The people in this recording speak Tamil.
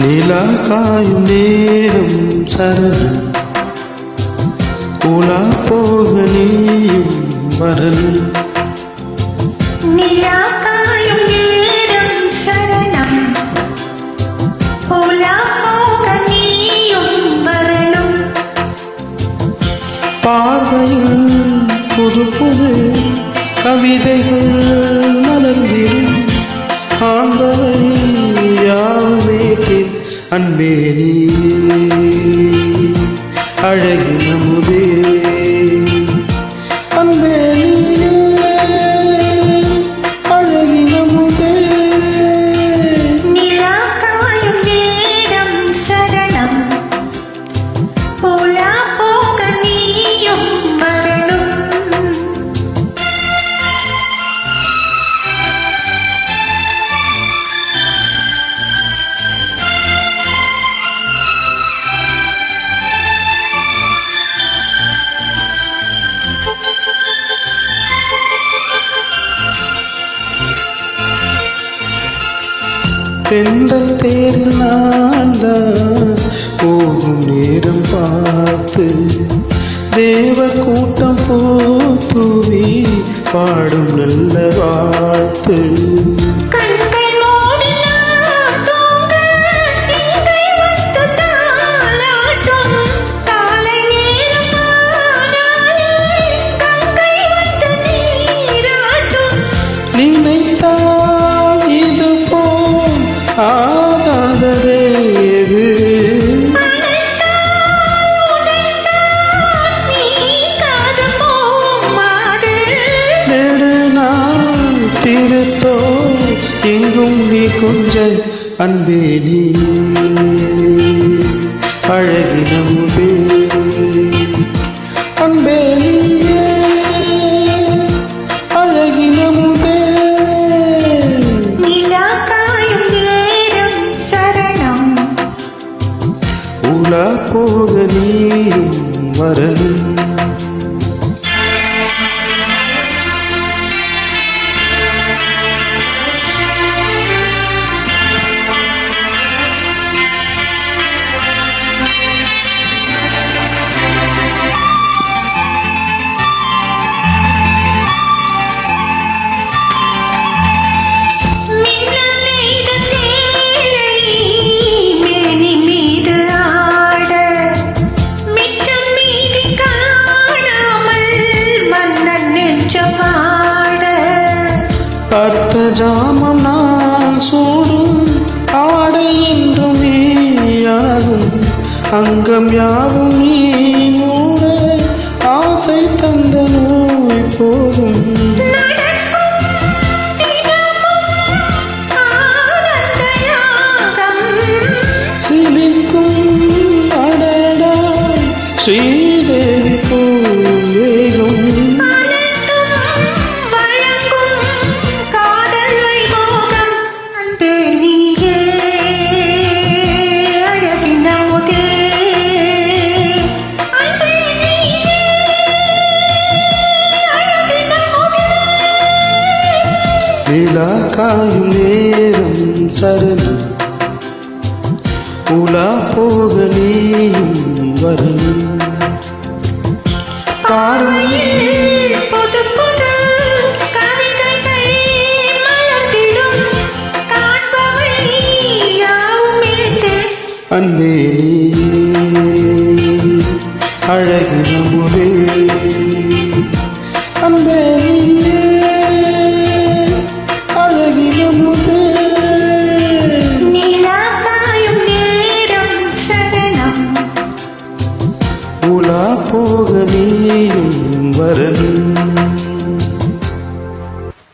நிலா காயும் நேரம் சரணம். உலா போக நீயும் வரணும் நிலா காயும் நேரம் சரணம். உலா போக நீயும் வரணும் பார்வையில் புது புது கவிதைகள் மலர்ந்திடும். காண்பவை யாவுமே அன்பே நீ. அழகு முதே அன்பே நீ. அழகி முதே நிலா காயும் நேரம் சரணம். போலா தென்றல் தேரில் நான் தான் போகும் நேரம் பார்த்து தேவ கூட்டம் பூத்துவி பாடும் நல்ல வாழ்த்து. திருத்தோ எங்கும் நீ கொஞ்சம் அன்பே நீ. அழகின முதே. அன்பே நீயே. அழகின முதே. நிலா காயும் நேரம் சரணம். உலா போக நீயும் வரணும். அர்த்த ஜாமம் நான் சூடும் ஆடை என்றும் நீயாகும். அங்கம் யாவும் நீ மூட ஆசை தந்த நோய் போதும் சிலிக்கும் அடடா ஸ்ரீ நிலா காயும் நேரம் சரணம். உலா போக நீயும் வரணும். யாவுமே அன்பே நீ அழகின முறை அன்பே நீயே போக நீயும்